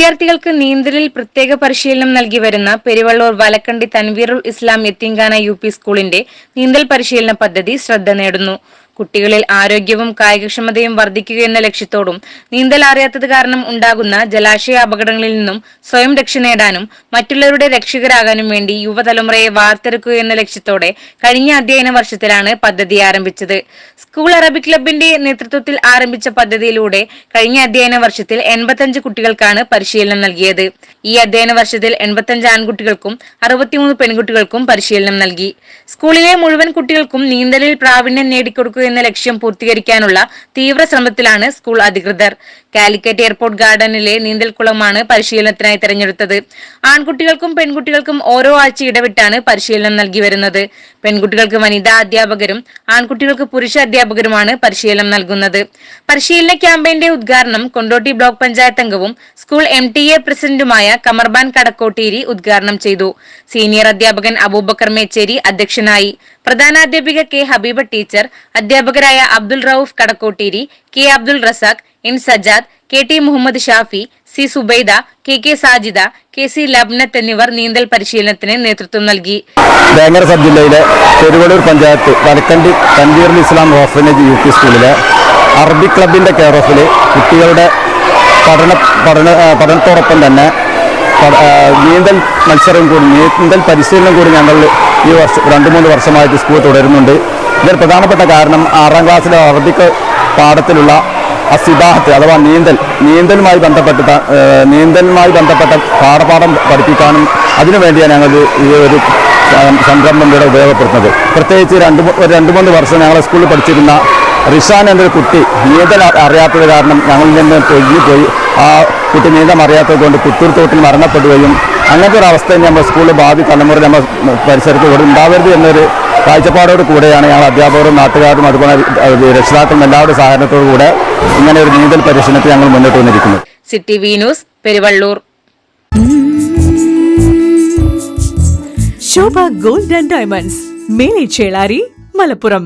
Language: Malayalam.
വിദ്യാർത്ഥികൾക്ക് നീന്തലിൽ പ്രത്യേക പരിശീലനം നൽകി വരുന്ന പെരുവള്ളൂർ വലക്കണ്ടി തൻവീറുൽ ഇസ്ലാം യത്തീങ്കാന യു പി സ്കൂളിന്റെ നീന്തൽ പരിശീലന പദ്ധതി ശ്രദ്ധ നേടുന്നു. കുട്ടികളിൽ ആരോഗ്യവും കായികക്ഷമതയും വർദ്ധിക്കുക എന്ന ലക്ഷ്യത്തോടും നീന്തൽ അറിയാത്തത് കാരണം ഉണ്ടാകുന്ന ജലാശയ അപകടങ്ങളിൽ നിന്നും സ്വയം രക്ഷ നേടാനും മറ്റുള്ളവരുടെ രക്ഷകരാകാനും വേണ്ടി യുവതലമുറയെ വാർത്തെടുക്കുക എന്ന ലക്ഷ്യത്തോടെ കഴിഞ്ഞ അധ്യയന വർഷത്തിലാണ് പദ്ധതി ആരംഭിച്ചത്. സ്കൂൾ അറബിക് ക്ലബിന്റെ നേതൃത്വത്തിൽ ആരംഭിച്ച പദ്ധതിയിലൂടെ കഴിഞ്ഞ അധ്യയന വർഷത്തിൽ എൺപത്തഞ്ച് കുട്ടികൾക്കാണ് പരിശീലനം നൽകിയത്. ഈ അധ്യയന വർഷത്തിൽ എൺപത്തഞ്ച് ആൺകുട്ടികൾക്കും അറുപത്തിമൂന്ന് പെൺകുട്ടികൾക്കും പരിശീലനം നൽകി. സ്കൂളിലെ മുഴുവൻ കുട്ടികൾക്കും നീന്തലിൽ പ്രാവീണ്യം നേടിക്കൊടുക്കുക എന്ന ലക്ഷ്യം പൂർത്തീകരിക്കാനുള്ള തീവ്ര ശ്രമത്തിലാണ് സ്കൂൾ അധികൃതർ. കാലിക്കറ്റ് എയർപോർട്ട് ഗാർഡനിലെ നീന്തൽക്കുളമാണ് പരിശീലനത്തിനായി തെരഞ്ഞെടുത്തത്. ആൺകുട്ടികൾക്കും പെൺകുട്ടികൾക്കും ഓരോ ആഴ്ച ഇടവിട്ടാണ് പരിശീലനം നൽകി വരുന്നത്. പെൺകുട്ടികൾക്ക് വനിതാ അധ്യാപകരും ആൺകുട്ടികൾക്ക് പുരുഷ അധ്യാപകരുമാണ് പരിശീലനം നൽകുന്നത്. പരിശീലന ക്യാമ്പയിന്റെ ഉദ്ഘാടനം കൊണ്ടോട്ടി ബ്ലോക്ക് പഞ്ചായത്ത് അംഗവും സ്കൂൾ എം ടി എ പ്രസിഡന്റുമായ കമർബാൻ കടക്കോട്ടേരി ഉദ്ഘാടനം ചെയ്തു. സീനിയർ അധ്യാപകൻ അബൂബക്കർ മേച്ചേരി അധ്യക്ഷനായി. പ്രധാനാധ്യാപിക കെ ഹബീബ ടീച്ചർ അധ്യാപകരായ Abdul Rauf Kadakkotteri K Abdul Razak N Sajad K T Muhammad Shafi C Subaida K K Sajida K C Labnath എന്നിവർ നീന്തൽ പരിശീലനത്തിന് നേതൃത്വം നൽകി. വേങ്ങര സബ് ജില്ലയിലെ Peruvallur panchayat Valakkandi Tanveer Islam orphanage U P സ്കൂളിലെ അറബിക് ക്ലബിന്റെ കെയർ ഓഫിൽ കുട്ടികളുടെ പഠന പഠന പഠനത്തോടൊപ്പം തന്നെ നീന്തൽ മത്സരം കൂടി നീന്തൽ പരിശീലനം കൂടി ഞങ്ങൾ ഈ വർഷം രണ്ട് മൂന്ന് വർഷമായിട്ട് സ്കൂൾ തുടരുന്നുണ്ട്. ഇതിൽ പ്രധാനപ്പെട്ട കാരണം ആറാം ക്ലാസ്സിലെ അറബിക് പാഠത്തിലുള്ള അസിബാഹത്ത് അഥവാ നീന്തൽ നീന്തലുമായി ബന്ധപ്പെട്ട നീന്തലുമായി ബന്ധപ്പെട്ട പാഠപാഠം പഠിപ്പിക്കാനും അതിനുവേണ്ടിയാണ് ഞങ്ങൾ ഈ ഒരു സംരംഭം ഇവിടെ ഉപയോഗപ്പെടുത്തുന്നത്. പ്രത്യേകിച്ച് രണ്ട് രണ്ട് മൂന്ന് വർഷം ഞങ്ങളെ സ്കൂളിൽ പഠിച്ചിരുന്ന റിഷാൻ എന്നൊരു കുട്ടി നീന്തൽ അറിയാത്തത് കാരണം ഞങ്ങളിൽ നിന്ന് പൊഴിഞ്ഞു പോയി ആ കുട്ടി നീന്തം അറിയാത്തത് കൊണ്ട് പുത്തൂർ തോട്ടിൽ മരണപ്പെടുകയും അങ്ങനത്തെ ഒരു അവസ്ഥ തന്നെ നമ്മുടെ സ്കൂളിൽ ഭാവി തലമുറ നമ്മൾ പരിസരത്ത് ഇവിടെ ഉണ്ടാവരുത് എന്നൊരു കാഴ്ചപ്പാടോട് കൂടെയാണ് ഞങ്ങൾ അധ്യാപകരും നാട്ടുകാരും അതുപോലെ രക്ഷിതാക്കളും എല്ലാവരുടെ സഹകരണത്തോടു കൂടെ ഇങ്ങനെ ഒരു നീന്തൽ പരിശീലനത്തിൽ ഞങ്ങൾ മുന്നോട്ട് വന്നിരിക്കുന്നത്. City V news Peruvallur Shobha gold and diamonds Mele Chelari Malappuram.